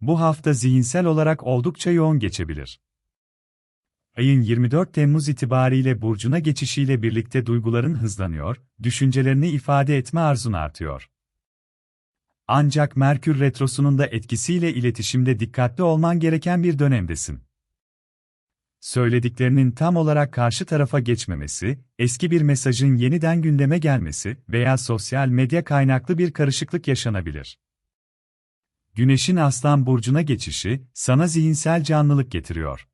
Bu hafta zihinsel olarak oldukça yoğun geçebilir. Ayın 24 Temmuz itibariyle burcuna geçişiyle birlikte duyguların hızlanıyor, düşüncelerini ifade etme arzun artıyor. Ancak Merkür Retrosu'nun da etkisiyle iletişimde dikkatli olman gereken bir dönemdesin. Söylediklerinin tam olarak karşı tarafa geçmemesi, eski bir mesajın yeniden gündeme gelmesi veya sosyal medya kaynaklı bir karışıklık yaşanabilir. Güneşin Aslan burcuna geçişi sana zihinsel canlılık getiriyor.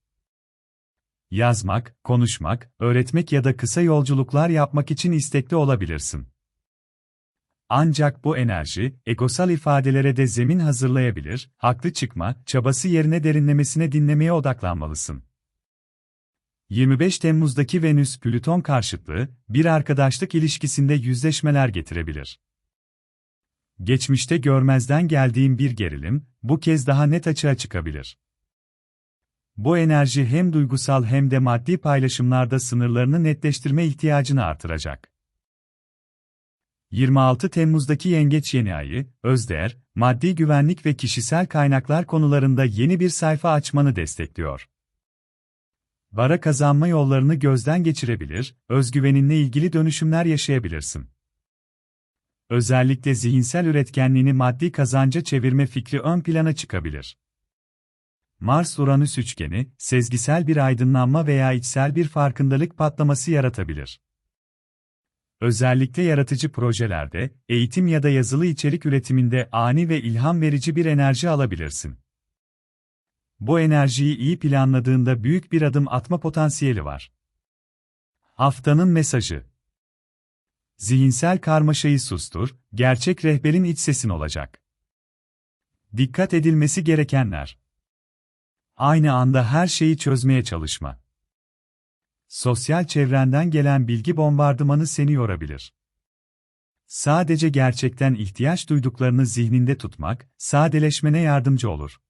Yazmak, konuşmak, öğretmek ya da kısa yolculuklar yapmak için istekli olabilirsin. Ancak bu enerji, egosal ifadelere de zemin hazırlayabilir, haklı çıkma, çabası yerine derinlemesine dinlemeye odaklanmalısın. 25 Temmuz'daki Venüs-Plüton karşıtlığı, bir arkadaşlık ilişkisinde yüzleşmeler getirebilir. Geçmişte görmezden geldiğim bir gerilim, bu kez daha net açığa çıkabilir. Bu enerji hem duygusal hem de maddi paylaşımlarda sınırlarını netleştirme ihtiyacını artıracak. 26 Temmuz'daki Yengeç Yeni Ayı, özdeğer, maddi güvenlik ve kişisel kaynaklar konularında yeni bir sayfa açmanı destekliyor. Para kazanma yollarını gözden geçirebilir, özgüveninle ilgili dönüşümler yaşayabilirsin. Özellikle zihinsel üretkenliğini maddi kazanca çevirme fikri ön plana çıkabilir. Mars-Uranüs üçgeni, sezgisel bir aydınlanma veya içsel bir farkındalık patlaması yaratabilir. Özellikle yaratıcı projelerde, eğitim ya da yazılı içerik üretiminde ani ve ilham verici bir enerji alabilirsin. Bu enerjiyi iyi planladığında büyük bir adım atma potansiyeli var. Haftanın mesajı Zihinsel karmaşayı sustur, gerçek rehberin iç sesin olacak. Dikkat edilmesi gerekenler Aynı anda her şeyi çözmeye çalışma. Sosyal çevrenden gelen bilgi bombardımanı seni yorabilir. Sadece gerçekten ihtiyaç duyduklarını zihninde tutmak, sadeleşmene yardımcı olur.